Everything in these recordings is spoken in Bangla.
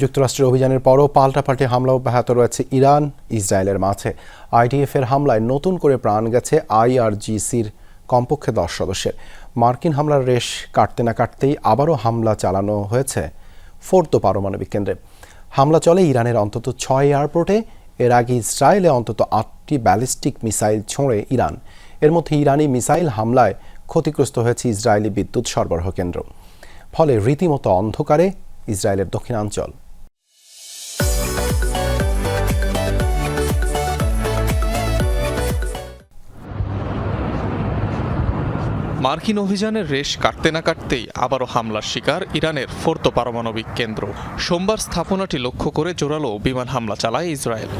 যুক্তরাষ্ট্রের অভিযানের পরও পাল্টাপাল্টি হামলা অব্যাহত রয়েছে ইরান, ইসরায়েলের মাঝে। আইডিএফ এর হামলায় নতুন করে প্রাণ গেছে আইআরজিসির কমপক্ষে দশ সদস্যের। মার্কিন হামলার রেশ কাটতে না কাটতেই আবারও হামলা চালানো হয়েছে ফোর্তো পারমাণবিক কেন্দ্রে। হামলা চলে ইরানের অন্তত ছয় এয়ারপোর্টে। এর আগে ইসরায়েলে অন্তত আটটি ব্যালিস্টিক মিসাইল ছোঁড়ে ইরান। এর মধ্যে ইরানি মিসাইল হামলায় ক্ষতিগ্রস্ত হয়েছে ইসরায়েলি বিদ্যুৎ সরবরাহ কেন্দ্র। ফলে রীতিমতো অন্ধকারে ইসরায়েলের দক্ষিণাঞ্চল। মার্কিন অভিযানের রেশ কাটতে না কাটতেই আবারও হামলার শিকার ইরানের ফোর্ত পারমাণবিক কেন্দ্র। সোমবার স্থাপনাটি লক্ষ্য করে জোরালো বিমান হামলা চালায় ইসরায়েল।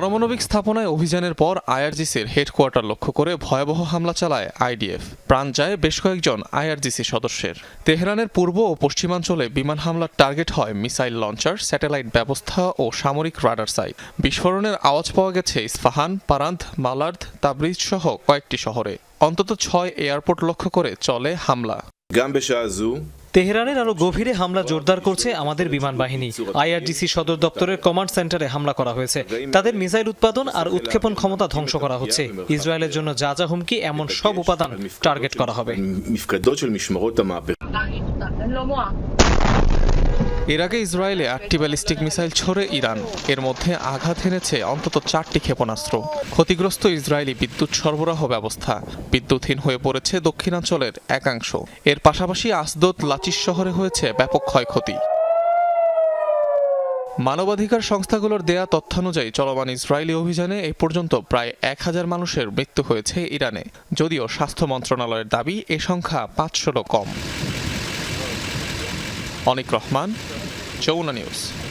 পারমাণবিক স্থাপনায় অভিযানের পর আইআরজিসির হেডকোয়ার্টার লক্ষ্য করে ভয়াবহ হামলা চালায় আইডিএফ। প্রাণ যায় বেশ কয়েকজন আইআরজিসি সদস্যের। তেহরানের পূর্ব ও পশ্চিমাঞ্চলে বিমান হামলার টার্গেট হয় মিসাইল লঞ্চার, স্যাটেলাইট ব্যবস্থা ও সামরিক রাডার সাইট। বিস্ফোরণের আওয়াজ পাওয়া গেছে ইস্পাহান পারান্ত মালার্ধ তাবরিজ সহ কয়েকটি শহরে। অন্তত ছয় এয়ারপোর্ট লক্ষ্য করে চলে হামলা। তেহরানের আরও গভীরে হামলা জোরদার করছে আমাদের বিমান বাহিনী। আইআরডিসি সদর দপ্তরের কমান্ড সেন্টারে হামলা করা হয়েছে। তাদের মিসাইল উৎপাদন আর উৎক্ষেপণ ক্ষমতা ধ্বংস করা হচ্ছে। ইসরায়েলের জন্য যা যা হুমকি, এমন সব উপাদান টার্গেট করা হবে। এর আগে ইসরায়েলে আটটি ব্যালিস্টিক মিসাইল ছড়ে ইরান। এর মধ্যে আঘাত হেনেছে অন্তত চারটি ক্ষেপণাস্ত্র। ক্ষতিগ্রস্ত ইসরায়েলি বিদ্যুৎ সরবরাহ ব্যবস্থা বিদ্যুৎহীন হয়ে পড়েছে দক্ষিণাঞ্চলের একাংশ। এর পাশাপাশি আসদোত লাচিস শহরে হয়েছে ব্যাপক ক্ষয়ক্ষতি। মানবাধিকার সংস্থাগুলোর দেয়া তথ্যানুযায়ী চলমান ইসরায়েলি অভিযানে এ পর্যন্ত প্রায় এক হাজার মানুষের মৃত্যু হয়েছে ইরানে। যদিও স্বাস্থ্য মন্ত্রণালয়ের দাবি, এ সংখ্যা পাঁচশোরও কম। অনিক রহমান Jonah News.